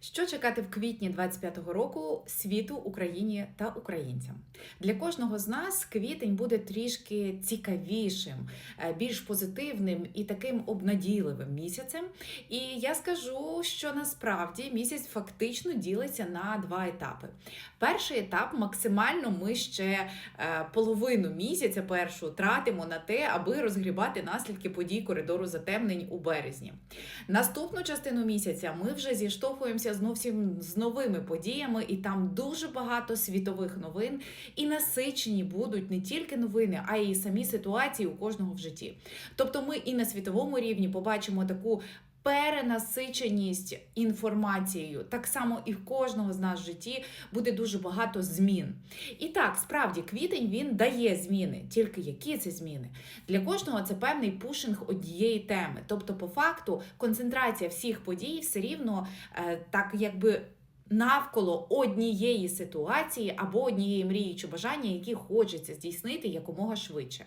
Що чекати в квітні 25-го року світу, Україні та українцям? Для кожного з нас квітень буде трішки цікавішим, е, більш позитивним і таким обнадійливим місяцем. І я скажу, що насправді місяць фактично ділиться на два етапи. Перший етап максимально ми ще е, половину місяця першу тратимо на те, аби розгрібати наслідки подій коридору затемнень у березні. Наступну частину місяця ми вже зіштовхуємося зовсім з новими подіями, і там дуже багато світових новин, і насичені будуть не тільки новини, а й самі ситуації у кожного в житті. Тобто, ми і на світовому рівні побачимо таку. Перенасиченість інформацією, так само і в кожного з нас в житті буде дуже багато змін. І так, справді, квітень він дає зміни. Тільки які це зміни? Для кожного це певний пушинг однієї теми. Тобто, по факту, концентрація всіх подій все рівно е, так, якби. Навколо однієї ситуації або однієї мрії чи бажання, які хочеться здійснити якомога швидше.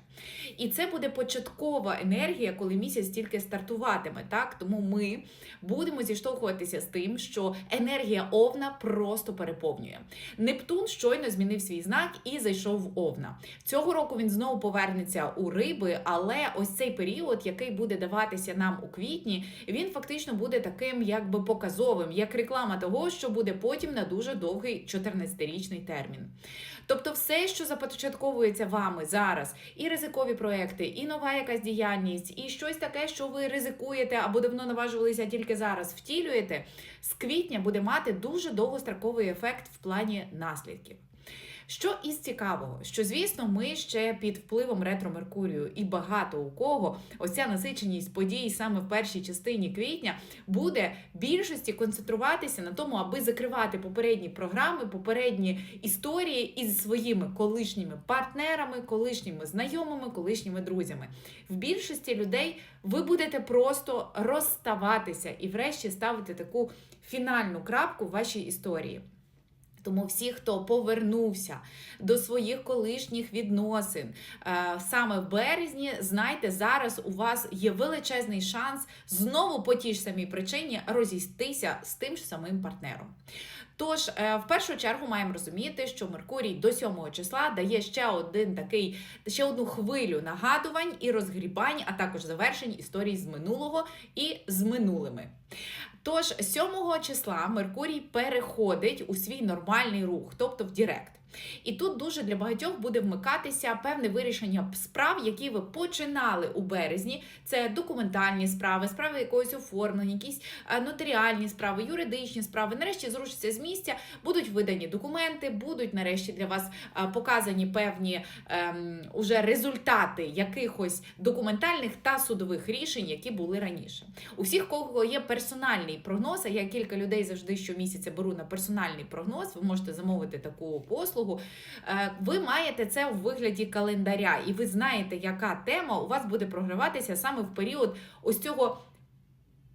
І це буде початкова енергія, коли місяць тільки стартуватиме. Так тому ми будемо зіштовхуватися з тим, що енергія Овна просто переповнює. Нептун щойно змінив свій знак і зайшов в Овна. Цього року він знову повернеться у риби, але ось цей період, який буде даватися нам у квітні, він фактично буде таким, якби показовим, як реклама того, що буде потім на дуже довгий 14-річний термін. Тобто, все, що започатковується вами зараз, і ризикові проекти, і нова якась діяльність, і щось таке, що ви ризикуєте або давно наважувалися, тільки зараз втілюєте, з квітня буде мати дуже довгостроковий ефект в плані наслідків. Що із цікавого, що звісно, ми ще під впливом ретро Меркурію, і багато у кого ось ця насиченість подій саме в першій частині квітня буде більшості концентруватися на тому, аби закривати попередні програми, попередні історії із своїми колишніми партнерами, колишніми знайомими, колишніми друзями. В більшості людей ви будете просто розставатися і, врешті, ставити таку фінальну крапку в вашій історії. Тому всі, хто повернувся до своїх колишніх відносин е, саме в березні, знайте, зараз у вас є величезний шанс знову по тій ж самій причині розістися з тим ж самим партнером. Тож, е, в першу чергу маємо розуміти, що Меркурій до 7 числа дає ще один такий, ще одну хвилю нагадувань і розгрібань, а також завершень історій з минулого і з минулими. Тож, 7 числа Меркурій переходить у свій нормальний рух, тобто в Дірект. І тут дуже для багатьох буде вмикатися певне вирішення справ, які ви починали у березні. Це документальні справи, справи якогось оформлення, якісь е, нотаріальні справи, юридичні справи. Нарешті зрушаться з місця, будуть видані документи, будуть нарешті для вас е, показані певні ем, уже результати якихось документальних та судових рішень, які були раніше. У всіх, кого є персональний прогноз, а я кілька людей завжди щомісяця беру на персональний прогноз. Ви можете замовити таку послугу. Е, Ви маєте це у вигляді календаря, і ви знаєте, яка тема у вас буде програватися саме в період ось цього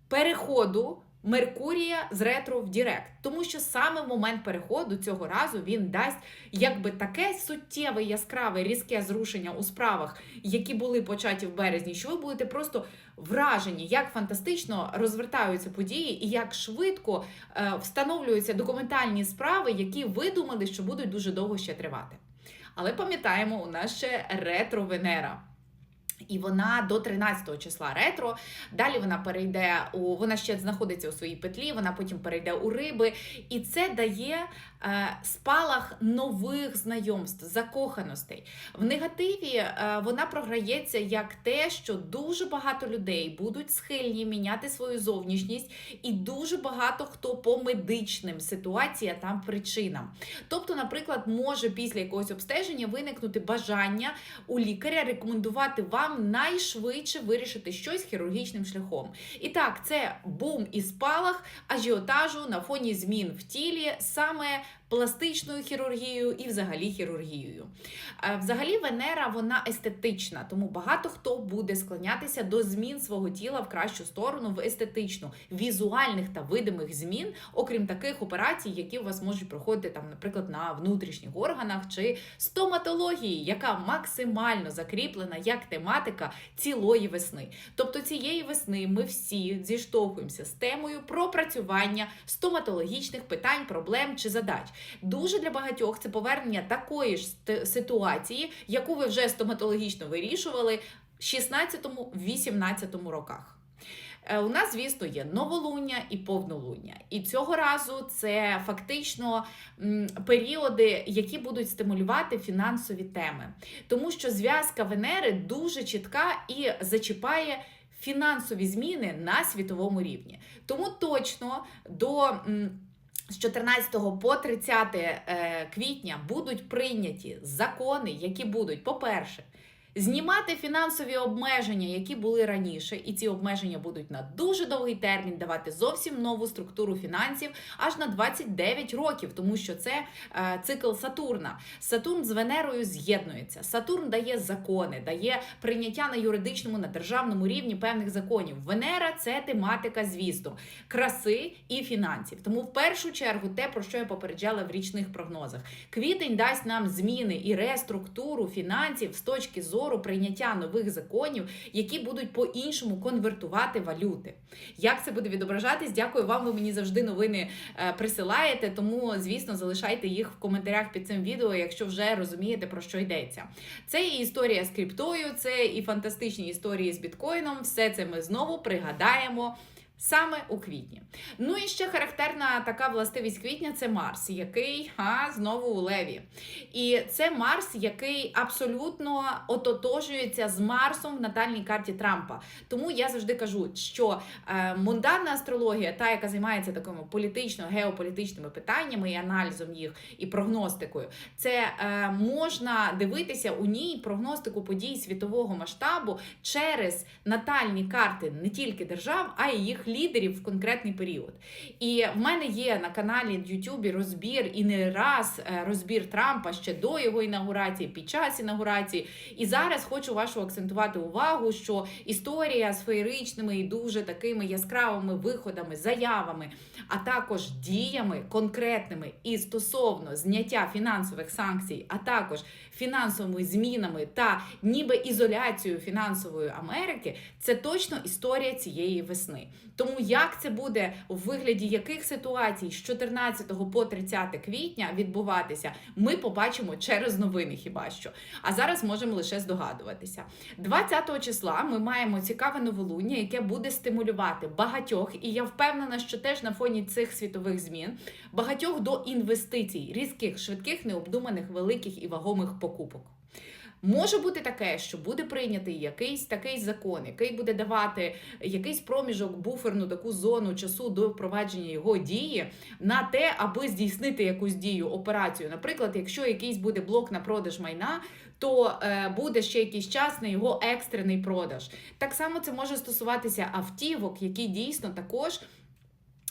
переходу. Меркурія з ретро в Дірект, тому що саме в момент переходу цього разу він дасть якби таке суттєве, яскраве, різке зрушення у справах, які були початі в березні, що ви будете просто вражені, як фантастично розвертаються події і як швидко е, встановлюються документальні справи, які ви думали, що будуть дуже довго ще тривати. Але пам'ятаємо, у нас ще ретро Венера. І вона до 13 числа ретро. Далі вона перейде у вона ще знаходиться у своїй петлі, вона потім перейде у риби. І це дає е, спалах нових знайомств, закоханостей. В негативі е, вона програється як те, що дуже багато людей будуть схильні міняти свою зовнішність, і дуже багато хто по медичним ситуаціям там причинам. Тобто, наприклад, може після якогось обстеження виникнути бажання у лікаря рекомендувати вам найшвидше вирішити щось хірургічним шляхом. І так, це бум і спалах ажіотажу на фоні змін в тілі саме пластичною хірургією і взагалі хірургією. Е, Взагалі, Венера вона естетична, тому багато хто буде склонятися до змін свого тіла в кращу сторону, в естетичну, візуальних та видимих змін, окрім таких операцій, які у вас можуть проходити там, наприклад, на внутрішніх органах чи стоматології, яка максимально закріплена як тематика цілої весни. Тобто цієї весни ми всі зіштовхуємося з темою пропрацювання стоматологічних питань, проблем чи задач. Дуже для багатьох це повернення такої ж ситуації, яку ви вже стоматологічно вирішували в 16-18 роках. Е, У нас, звісно, є новолуння і повнолуння. І цього разу це фактично періоди, які будуть стимулювати фінансові теми. Тому що зв'язка Венери дуже чітка і зачіпає фінансові зміни на світовому рівні. Тому точно до. З 14 по 30 е, квітня будуть прийняті закони, які будуть, по-перше, знімати фінансові обмеження, які були раніше, і ці обмеження будуть на дуже довгий термін давати зовсім нову структуру фінансів аж на 29 років, тому що це е, цикл Сатурна. Сатурн з Венерою з'єднується. Сатурн дає закони, дає прийняття на юридичному, на державному рівні певних законів. Венера це тематика, звісно, краси і фінансів. Тому в першу чергу те, про що я попереджала в річних прогнозах, квітень дасть нам зміни і реструктуру фінансів з точки зору прийняття нових законів, які будуть по-іншому конвертувати валюти. Як це буде відображатись? Дякую вам. Ви мені завжди новини е, присилаєте. Тому, звісно, залишайте їх в коментарях під цим відео, якщо вже розумієте про що йдеться. Це і історія з криптою, це і фантастичні історії з біткоїном. Все це ми знову пригадаємо. Саме у квітні. Ну і ще характерна така властивість квітня це Марс, який а, знову у Леві. І це Марс, який абсолютно ототожується з Марсом в натальній карті Трампа. Тому я завжди кажу, що е, мунданна астрологія, та яка займається такими політично-геополітичними питаннями і аналізом їх і прогностикою, це е, можна дивитися у ній прогностику подій світового масштабу через натальні карти не тільки держав, а й їх лідерів в конкретний період. І в мене є на каналі Ютубі розбір і не раз е, розбір Трампа ще до його інаугурації, під час інаугурації. І зараз хочу вашу акцентувати увагу, що історія з феєричними і дуже такими яскравими виходами, заявами, а також діями конкретними і стосовно зняття фінансових санкцій, а також фінансовими змінами та ніби ізоляцією фінансової Америки, це точно історія цієї весни. Тому як це буде у вигляді яких ситуацій з 14 по 30 квітня відбуватися, ми побачимо через новини хіба що. А зараз можемо лише здогадуватися. 20 числа ми маємо цікаве новолуння, яке буде стимулювати багатьох, і я впевнена, що теж на фоні цих світових змін багатьох до інвестицій, різких, швидких, необдуманих, великих і вагомих покупок. Може бути таке, що буде прийнятий якийсь такий закон, який буде давати якийсь проміжок, буферну таку зону часу до впровадження його дії на те, аби здійснити якусь дію, операцію. Наприклад, якщо якийсь буде блок на продаж майна, то е, буде ще якийсь час на його екстрений продаж. Так само це може стосуватися автівок, які дійсно також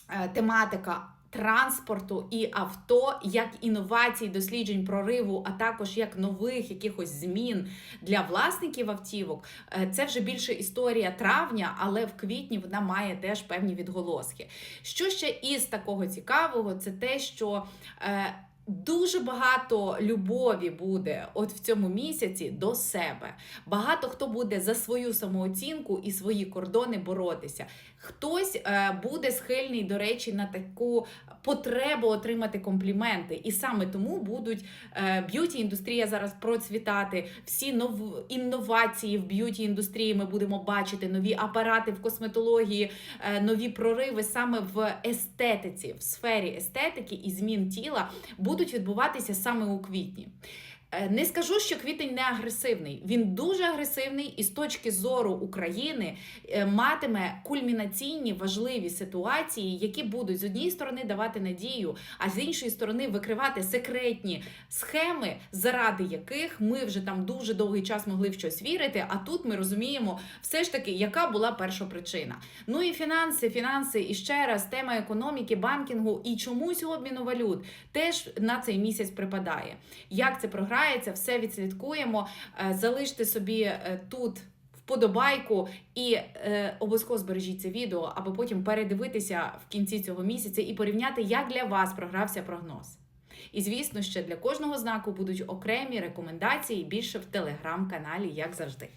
е, тематика. Транспорту і авто як інновацій, досліджень, прориву, а також як нових якихось змін для власників автівок. Е, Це вже більше історія травня, але в квітні вона має теж певні відголоски. Що ще із такого цікавого, це те, що е, Дуже багато любові буде от в цьому місяці до себе. Багато хто буде за свою самооцінку і свої кордони боротися. Хтось е, буде схильний, до речі, на таку потребу отримати компліменти. І саме тому будуть е, б'юті індустрія зараз процвітати. Всі нов... інновації в б'юті індустрії ми будемо бачити, нові апарати в косметології, е, нові прориви саме в естетиці, в сфері естетики і змін тіла будуть відбуватися саме у квітні. Е, Не скажу, що квітень не агресивний. Він дуже агресивний, і з точки зору України е, матиме кульмінаційні важливі ситуації, які будуть з однієї сторони давати надію, а з іншої сторони викривати секретні схеми, заради яких ми вже там дуже довгий час могли в щось вірити. А тут ми розуміємо, все ж таки, яка була перша причина. Ну і фінанси, фінанси, і ще раз тема економіки, банкінгу і чомусь обміну валют теж на цей місяць припадає. Як це програється, все відслідкуємо. Е, Залиште собі е, тут. Вподобайку і е, обов'язково збережіть це відео, аби потім передивитися в кінці цього місяця і порівняти, як для вас програвся прогноз. І звісно, ще для кожного знаку будуть окремі рекомендації більше в телеграм-каналі, як завжди.